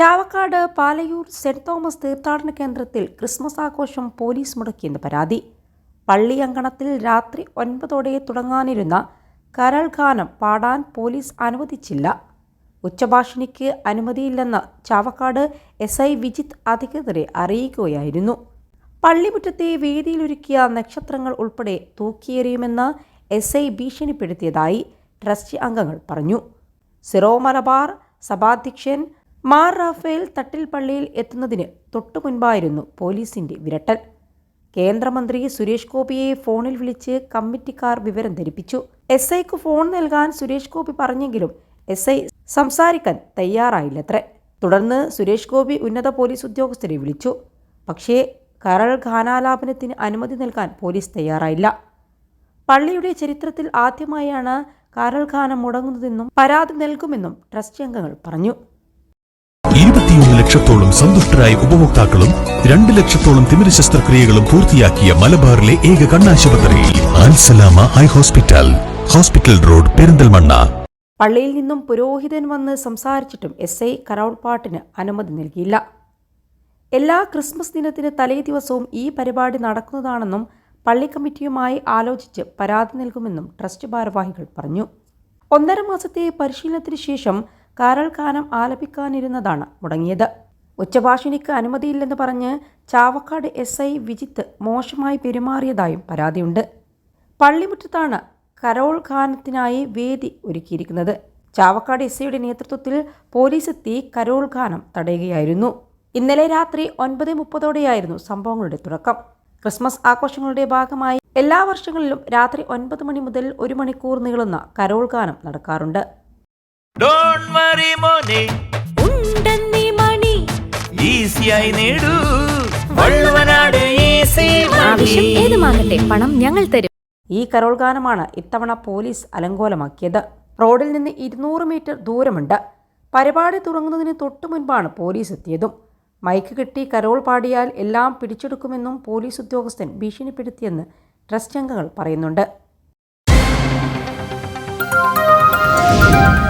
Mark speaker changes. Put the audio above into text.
Speaker 1: Chavakkad Palayur saint Thomas തീർത്ഥാടന കേന്ദ്രത്തിൽ Christmas ആഘോഷം പോലീസ് മുടക്കിയെന്ന് പരാതി. പള്ളി അങ്കണത്തിൽ രാത്രി ഒൻപതോടെ തുടങ്ങാനിരുന്ന കരൾ ഗാനം പാടാൻ പോലീസ് അനുവദിച്ചില്ല. ഉച്ചഭാഷിണിക്ക് അനുമതിയില്ലെന്ന് ചാവക്കാട് എസ് ഐ വിജിത്ത് അധികൃതരെ അറിയിക്കുകയായിരുന്നു. പള്ളിമുറ്റത്തെ വേദിയിലൊരുക്കിയ നക്ഷത്രങ്ങൾ ഉൾപ്പെടെ തൂക്കിയെറിയുമെന്ന് എസ് ഐ ഭീഷണിപ്പെടുത്തിയതായി ട്രസ്റ്റ് അംഗങ്ങൾ പറഞ്ഞു. സിറോ മലബാർ സഭാധ്യക്ഷൻ മാർ റാഫേൽ തട്ടിൽ പള്ളിയിൽ എത്തുന്നതിന് തൊട്ടു മുൻപായിരുന്നു പോലീസിന്റെ വിരട്ടൽ. കേന്ദ്രമന്ത്രി സുരേഷ് ഗോപിയെ ഫോണിൽ വിളിച്ച് കമ്മിറ്റിക്കാർ വിവരം ധരിപ്പിച്ചു. എസ് ഐക്ക് ഫോൺ നൽകാൻ സുരേഷ് ഗോപി പറഞ്ഞെങ്കിലും എസ് ഐ സംസാരിക്കാൻ തയ്യാറായില്ലത്രേ. തുടർന്ന് സുരേഷ് ഗോപി ഉന്നത പോലീസ് ഉദ്യോഗസ്ഥരെ വിളിച്ചു. പക്ഷേ കരൾ ഗാനാലാപനത്തിന് അനുമതി നൽകാൻ പോലീസ് തയ്യാറായില്ല. പള്ളിയുടെ ചരിത്രത്തിൽ ആദ്യമായാണ് കരൾ ഗാനം മുടങ്ങുന്നതെന്നും പരാതി നൽകുമെന്നും ട്രസ്റ്റ് അംഗങ്ങൾ പറഞ്ഞു.
Speaker 2: ഇരുപത്തിയൊന്ന് ലക്ഷത്തോളം സന്തുഷ്ടരായ ഉപഭോക്താക്കളും രണ്ട് ലക്ഷത്തോളം തിമിര ശസ്ത്രക്രിയകളും പൂർത്തിയാക്കിയ മലബാറിലെ ഏക കണ്ണാശുപത്രി Alsalama eye hospital hospital road Perinthalmanna.
Speaker 1: പള്ളിയിൽ നിന്നും പുരോഹിതൻ വന്ന് സംസാരിച്ചിട്ടും എസ് ഐ പാട്ടിന് അനുമതി നൽകിയില്ല. എല്ലാ ക്രിസ്മസ് ദിനത്തിന് തലേ ദിവസവും ഈ പരിപാടി നടക്കുന്നതാണെന്നും പള്ളി കമ്മിറ്റിയുമായി ആലോചിച്ച് പരാതി നൽകുമെന്നും ട്രസ്റ്റ് ഭാരവാഹികൾ പറഞ്ഞു. ഒന്നര മാസത്തെ പരിശീലനത്തിന് ശേഷം ഗാനം ആലപിക്കാനിരുന്നതാണ് മുടങ്ങിയത്. ഉച്ചഭാഷിണിക്ക് അനുമതിയില്ലെന്ന് പറഞ്ഞ് ചാവക്കാട് എസ് ഐ വിജിത്ത് മോശമായി പെരുമാറിയതായും പരാതിയുണ്ട്. പള്ളിമുറ്റത്താണ് കരോൾ ഖാനത്തിനായി വേദി ഒരുക്കിയിരിക്കുന്നത്. ചാവക്കാട് എസ് ഐയുടെ നേതൃത്വത്തിൽ പോലീസ് എത്തി കരോൾ ഖാനം തടയുകയായിരുന്നു. ഇന്നലെ രാത്രി ഒൻപത് മുപ്പതോടെയായിരുന്നു സംഭവങ്ങളുടെ തുടക്കം. ക്രിസ്മസ് ആഘോഷങ്ങളുടെ ഭാഗമായി എല്ലാ വർഷങ്ങളിലും രാത്രി ഒൻപത് മണി മുതൽ ഒരു മണിക്കൂർ നീളുന്ന കരോൾ ഗാനം നടക്കാറുണ്ട്.
Speaker 3: ഞങ്ങൾ തരും.
Speaker 1: ഈ കരോൾ ഗാനമാണ് ഇത്തവണ പോലീസ് അലങ്കോലമാക്കിയത്. റോഡിൽ നിന്ന് ഇരുന്നൂറ് മീറ്റർ ദൂരമുണ്ട്. പരിപാടി തുടങ്ങുന്നതിന് തൊട്ടു മുൻപാണ് പോലീസ് എത്തിയതും. മൈക്ക് കിട്ടി കരോൾ പാടിയാൽ എല്ലാം പിടിച്ചെടുക്കുമെന്നും പോലീസ് ഉദ്യോഗസ്ഥൻ ഭീഷണിപ്പെടുത്തിയെന്ന് ട്രസ്റ്റ് അംഗങ്ങൾ പറയുന്നുണ്ട്. Thank you.